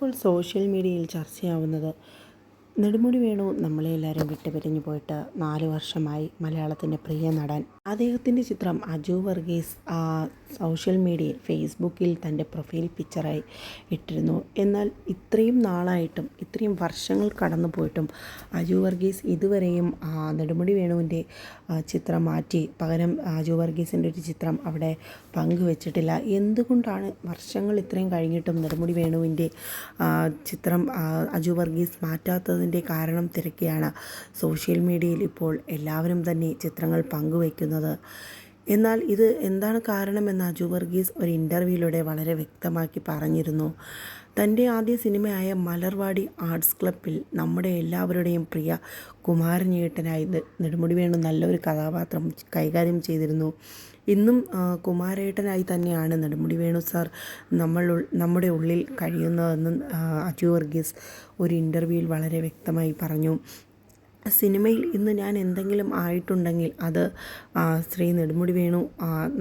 ഇപ്പോൾ സോഷ്യൽ മീഡിയയിൽ ചർച്ചയാവുന്നത്. നെടുമുടി വേണു നമ്മളെ എല്ലാവരും വിട്ടുപിരിഞ്ഞു പോയിട്ട് നാല് വർഷമായി മലയാളത്തിന്റെ പ്രിയ നടൻ. അദ്ദേഹത്തിന്റെ ചിത്രം അജു വർഗീസ് ആ സോഷ്യൽ മീഡിയയിൽ ഫേസ്ബുക്കിൽ തന്റെ പ്രൊഫൈൽ പിക്ചറായി ഇട്ടിരുന്നു. എന്നാൽ ഇത്രയും നാളായിട്ടും ഇത്രയും വർഷങ്ങൾ കടന്നു പോയിട്ടും അജു വർഗീസ് ഇതുവരെയും നെടുമുടി വേണുവിന്റെ ചിത്രം മാറ്റി പകരം അജു വർഗീസിന്റെ ഒരു ചിത്രം അവിടെ പങ്കുവച്ചിട്ടില്ല. എന്തുകൊണ്ടാണ് വർഷങ്ങൾ ഇത്രയും കഴിഞ്ഞിട്ടും നെടുമുടി വേണുവിന്റെ ചിത്രം അജു വർഗീസ് മാറ്റാത്തതിന് അതിന്റെ കാരണം തിരക്കിയാണ്. സോഷ്യൽ മീഡിയയിൽ ഇപ്പോൾ എല്ലാവരും തന്നെ ചിത്രങ്ങൾ പങ്കുവയ്ക്കുന്നത്. എന്നാൽ ഇത് എന്താണ് കാരണമെന്ന് അജു വർഗീസ് ഒരു ഇന്റർവ്യൂയിലൂടെ വളരെ വ്യക്തമാക്കി പറഞ്ഞിരുന്നു. തന്റെ ആദ്യ സിനിമയായ മലർവാടി ആർട്സ് ക്ലബിൽ നമ്മുടെ എല്ലാവരുടെയും പ്രിയ കുമാരനേട്ടനായി നെടുമുടി വേണു നല്ലൊരു കഥാപാത്രം കൈകാര്യം ചെയ്തിരുന്നു. ഇന്നും കുമാരേട്ടനായി തന്നെയാണ് നെടുമുടി വേണു സാർ നമ്മൾ നമ്മുടെ ഉള്ളിൽ കഴിയുന്നതെന്ന് അജു വർഗീസ് ഒരു ഇന്റർവ്യൂവിൽ വളരെ വ്യക്തമായി പറഞ്ഞു. സിനിമയിൽ ഇന്ന് ഞാൻ എന്തെങ്കിലും ആയിട്ടുണ്ടെങ്കിൽ അത് ശ്രീ നെടുമുടി വേണു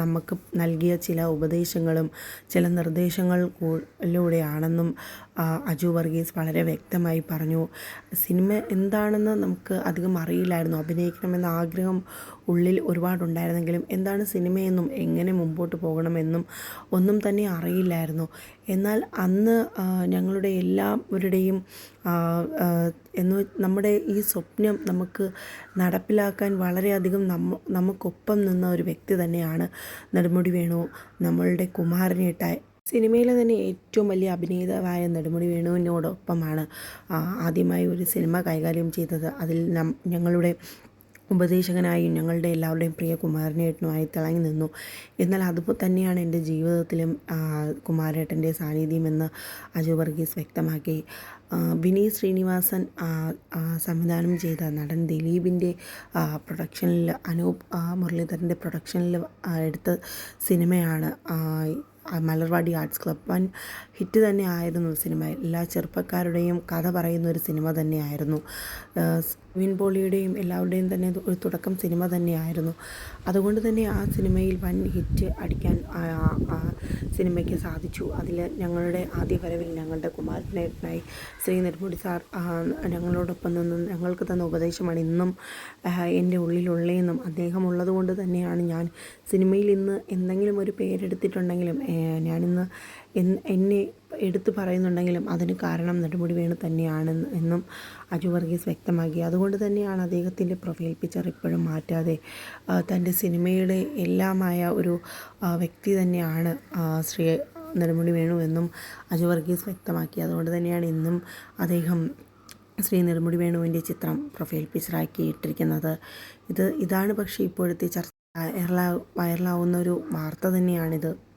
നമുക്ക് നൽകിയ ചില ഉപദേശങ്ങളും ചില നിർദ്ദേശങ്ങളിലൂടെയാണെന്നും അജു വർഗീസ് വളരെ വ്യക്തമായി പറഞ്ഞു. സിനിമ എന്താണെന്ന് നമുക്ക് അധികം അറിയില്ലായിരുന്നു. അഭിനയിക്കണമെന്ന ആഗ്രഹം ഉള്ളിൽ ഒരുപാടുണ്ടായിരുന്നെങ്കിലും എന്താണ് സിനിമയെന്നും എങ്ങനെ മുമ്പോട്ട് പോകണമെന്നും ഒന്നും തന്നെ അറിയില്ലായിരുന്നു. എന്നാൽ അന്ന് ഞങ്ങളുടെ എല്ലാവരുടെയും എന്ന് നമ്മുടെ ഈ സ്വപ്നം നമുക്ക് നടപ്പിലാക്കാൻ വളരെയധികം നമ്മ നമുക്കൊപ്പം നിന്ന ഒരു വ്യക്തി തന്നെയാണ് നെടുമുടി വേണു. നമ്മളുടെ കുമാരനേട്ടായ സിനിമയിലെ തന്നെ ഏറ്റവും വലിയ അഭിനേതാവായ നെടുമുടി വേണുവിനോടൊപ്പമാണ് ആദ്യമായി ഒരു സിനിമ കൈകാര്യം ചെയ്തത്. അതിൽ ഞങ്ങളുടെ ഉപദേശകനായും ഞങ്ങളുടെ എല്ലാവരുടെയും പ്രിയ കുമാരനേട്ടനുമായി തിളങ്ങി നിന്നു. എന്നാൽ അതുപോലെ തന്നെയാണ് എന്റെ ജീവിതത്തിലും കുമാരേട്ടന്റെ സാന്നിധ്യമെന്ന് അജു വർഗീസ് വ്യക്തമാക്കി. വിനീത് ശ്രീനിവാസൻ സംവിധാനം ചെയ്ത നടൻ ദിലീപിന്റെ പ്രൊഡക്ഷനിൽ അനൂപ് മുരളീധരന്റെ പ്രൊഡക്ഷനിൽ എടുത്ത സിനിമയാണ് മലർവാടി ആർട്സ് ക്ലബ് വൻ ഹിറ്റ് തന്നെ ആയിരുന്നു സിനിമ. എല്ലാ ചെറുപ്പക്കാരുടെയും കഥ പറയുന്ന ഒരു സിനിമ തന്നെയായിരുന്നു വിൻ പോളിയുടെയും എല്ലാവരുടെയും തന്നെ ഒരു തുടക്കം സിനിമ തന്നെയായിരുന്നു അതുകൊണ്ട് തന്നെ ആ സിനിമയിൽ വൻ ഹിറ്റ് അടിക്കാൻ സിനിമയ്ക്ക് സാധിച്ചു. അതിൽ ഞങ്ങളുടെ ആദ്യ വരവിൽ ഞങ്ങളുടെ കുമാരനായി ശ്രീ നെടുമുടി സാർ ഞങ്ങളോടൊപ്പം നിന്ന് ഞങ്ങൾക്ക് തന്ന ഉപദേശമാണ് ഇന്നും എന്റെ ഉള്ളിലുള്ളതെന്നും അദ്ദേഹം ഉള്ളതുകൊണ്ട് തന്നെയാണ് ഞാൻ സിനിമയിൽ ഇന്ന് എന്തെങ്കിലും ഒരു പേരെടുത്തിട്ടുണ്ടെങ്കിലും ഞാനിന്ന് എന്നെ എടുത്തു പറയുന്നുണ്ടെങ്കിലും അതിന് കാരണം നെടുമുടി വേണു തന്നെയാണ് എന്നും അജു വർഗീസ് വ്യക്തമാക്കി. അതുകൊണ്ട് തന്നെയാണ് അദ്ദേഹത്തിന്റെ പ്രൊഫൈൽ പിക്ചർ ഇപ്പോഴും മാറ്റാതെ തന്റെ സിനിമയുടെ എല്ലാമായ ഒരു വ്യക്തി തന്നെയാണ് ശ്രീ നെടുമുടി വേണു എന്നും അജു വർഗീസ് വ്യക്തമാക്കി. അതുകൊണ്ട് തന്നെയാണ് ഇന്നും അദ്ദേഹം ശ്രീ നെടുമുടി വേണുവിന്റെ ചിത്രം പ്രൊഫൈൽ പിക്ചറാക്കി ഇട്ടിരിക്കുന്നത്. ഇത് ഇതാണ് പക്ഷേ ഇപ്പോഴത്തെ ചർച്ച. വൈറലാ വൈറലാവുന്ന ഒരു വാർത്ത തന്നെയാണിത്.